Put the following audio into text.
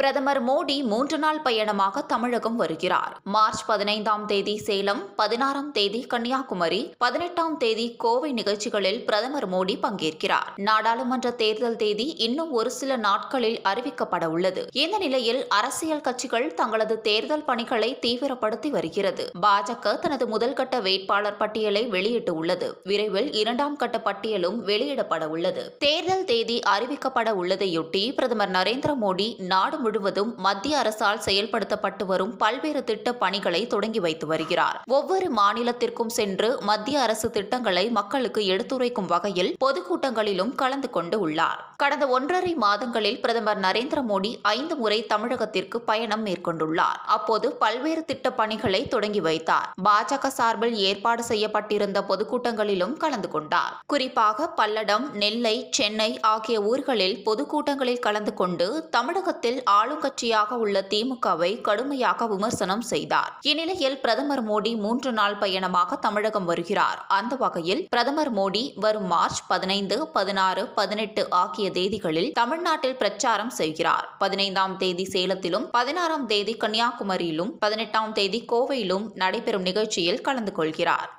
பிரதமர் மோடி மூன்று நாள் பயணமாக தமிழகம் வருகிறார். மார்ச் பதினைந்தாம் தேதி சேலம் பதினாறாம் தேதி கன்னியாகுமரி பதினெட்டாம் தேதி கோவை நிகழ்ச்சிகளில் பிரதமர் மோடி பங்கேற்கிறார். நாடாளுமன்ற தேர்தல் தேதி இன்னும் ஒரு சில நாட்களில் அறிவிக்கப்பட உள்ளது. இந்த நிலையில் அரசியல் கட்சிகள் தங்களது தேர்தல் பணிகளை தீவிரப்படுத்தி வருகிறது. பாஜக தனது முதல் கட்ட வேட்பாளர் பட்டியலை வெளியிட்டு உள்ளது. விரைவில் இரண்டாம் கட்ட பட்டியலும் வெளியிடப்பட உள்ளது. தேர்தல் தேதி அறிவிக்கப்பட உள்ளதையொட்டி பிரதமர் நரேந்திர மோடி நாடு முழுவதும் மத்திய அரசால் செயல்படுத்தப்பட்டு வரும் பல்வேறு திட்ட பணிகளை தொடங்கி வைத்து வருகிறார். ஒவ்வொரு மாநிலத்திற்கும் சென்று மத்திய அரசு திட்டங்களை மக்களுக்கு எடுத்துரைக்கும் வகையில் பொதுக்கூட்டங்களிலும் கலந்து கொண்டு உள்ளார். கடந்த ஒன்றரை மாதங்களில் பிரதமர் நரேந்திர மோடி ஐந்து முறை தமிழகத்திற்கு பயணம் மேற்கொண்டுள்ளார். அப்போது பல்வேறு திட்ட பணிகளை தொடங்கி வைத்தார். பாஜக சார்பில் ஏற்பாடு செய்யப்பட்டிருந்த பொதுக்கூட்டங்களிலும் கலந்து கொண்டார். குறிப்பாக பல்லடம் நெல்லை சென்னை ஆகிய ஊர்களில் பொதுக்கூட்டங்களில் கலந்து கொண்டு தமிழகத்தில் ஆளுங்கட்சியாக உள்ள திமுகவை கடுமையாக விமர்சனம் செய்தார். இந்நிலையில் பிரதமர் மோடி மூன்று நாள் பயணமாக தமிழகம் வருகிறார். அந்த வகையில் பிரதமர் மோடி வரும் மார்ச் பதினைந்து பதினாறு பதினெட்டு ஆகிய தேதிகளில் தமிழ்நாட்டில் பிரச்சாரம் செய்கிறார். பதினைந்தாம் தேதி சேலத்திலும் பதினாறாம் தேதி கன்னியாகுமரியிலும் பதினெட்டாம் தேதி கோவையிலும் நடைபெறும் நிகழ்ச்சியில் கலந்து கொள்கிறார்.